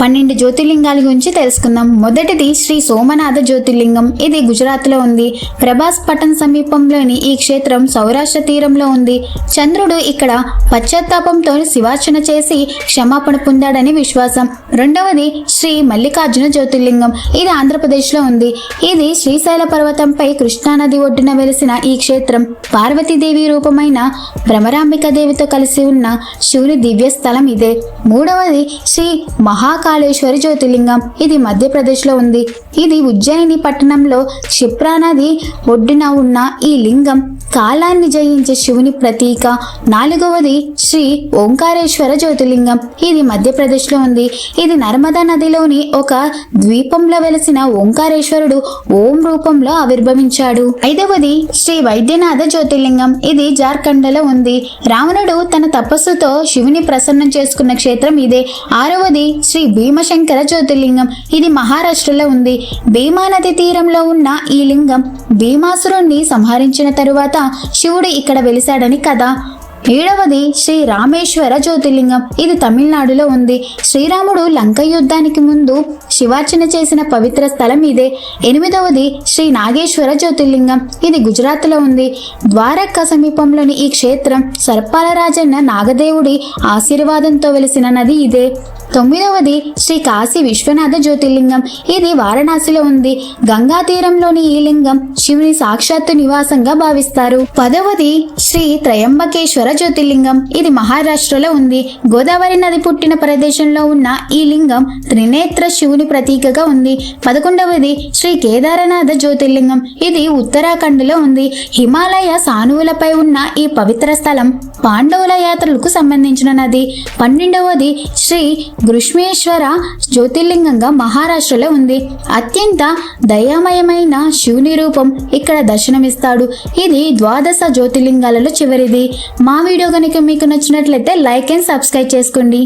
పన్నెండు జ్యోతిర్లింగాల గురించి తెలుసుకుందాం. మొదటిది శ్రీ సోమనాథ జ్యోతిర్లింగం. ఇది గుజరాత్లో ఉంది. ప్రభాస్ పట్టణ సమీపంలోని ఈ క్షేత్రం సౌరాష్ట్ర తీరంలో ఉంది. చంద్రుడు ఇక్కడ పశ్చాత్తాపంతో శివార్చన చేసి క్షమాపణ పొందాడని విశ్వాసం. రెండవది శ్రీ మల్లికార్జున జ్యోతిర్లింగం. ఇది ఆంధ్రప్రదేశ్లో ఉంది. ఇది శ్రీశైల పర్వతంపై కృష్ణానది ఒడ్డున వెలిసిన ఈ క్షేత్రం. పార్వతీదేవి రూపమైన భ్రమరాంబిక దేవితో కలిసి ఉన్న శివుని దివ్య స్థలం ఇదే. మూడవది శ్రీ మహాకాళేశ్వరి జ్యోతిర్లింగం. ఇది మధ్యప్రదేశ్లో ఉంది. ఇది ఉజ్జయిని పట్టణంలో క్షిప్రా నది ఒడ్డున ఉన్న ఈ లింగం కాలాన్ని జయించే శివుని ప్రతీక. నాలుగవది శ్రీ ఓంకారేశ్వర జ్యోతిర్లింగం. ఇది మధ్యప్రదేశ్లో ఉంది. ఇది నర్మదా నదిలోని ఒక ద్వీపంలో వెలసిన ఓంకారేశ్వరుడు ఓం రూపంలో ఆవిర్భవించాడు. ఐదవది శ్రీ వైద్యనాథ జ్యోతిర్లింగం. ఇది జార్ఖండ్లో ఉంది. రావణుడు తన తపస్సుతో శివుని ప్రసన్నం చేసుకున్న క్షేత్రం ఇదే. ఆరవది శ్రీ భీమశంకర జ్యోతిర్లింగం. ఇది మహారాష్ట్రలో ఉంది. భీమా నది తీరంలో ఉన్న ఈ లింగం భీమాసురుణ్ణి సంహరించిన తరువాత శివుడు ఇక్కడ వెలిశాడని కథ. ఏడవది శ్రీ రామేశ్వర జ్యోతిర్లింగం. ఇది తమిళనాడులో ఉంది. శ్రీరాముడు లంక యుద్ధానికి ముందు శివార్చన చేసిన పవిత్ర స్థలం ఇదే. ఎనిమిదవది శ్రీ నాగేశ్వర జ్యోతిర్లింగం. ఇది గుజరాత్లో ఉంది. ద్వారక సమీపంలోని ఈ క్షేత్రం సర్పాల రాజన్న నాగదేవుడి ఆశీర్వాదంతో వెలిసిన నది ఇదే. తొమ్మిదవది శ్రీ కాశీ విశ్వనాథ జ్యోతిర్లింగం. ఇది వారణాసిలో ఉంది. గంగా తీరంలోని ఈ లింగం శివుని సాక్షాత్తు నివాసంగా భావిస్తారు. పదవది శ్రీ త్రయంబకేశ్వర జ్యోతిర్లింగం. ఇది మహారాష్ట్రలో ఉంది. గోదావరి నది పుట్టిన ప్రదేశంలో ఉన్న ఈ లింగం త్రినేత్ర శివుని ప్రతీకగా ఉంది. పదకొండవది శ్రీ కేదారనాథ జ్యోతిర్లింగం. ఇది ఉత్తరాఖండ్లో ఉంది. హిమాలయ సానువులపై ఉన్న ఈ పవిత్ర స్థలం పాండవుల యాత్రలకు సంబంధించిన నది. పన్నెండవది శ్రీ గృష్మేశ్వర జ్యోతిర్లింగంగా మహారాష్ట్రలో ఉంది. అత్యంత దయామయమైన శివుని రూపం ఇక్కడ దర్శనమిస్తాడు. ఇది ద్వాదశ జ్యోతిర్లింగాలలో చివరిది. మా వీడియో కనుక మీకు నచ్చినట్లయితే లైక్ అండ్ సబ్స్క్రైబ్ చేసుకోండి.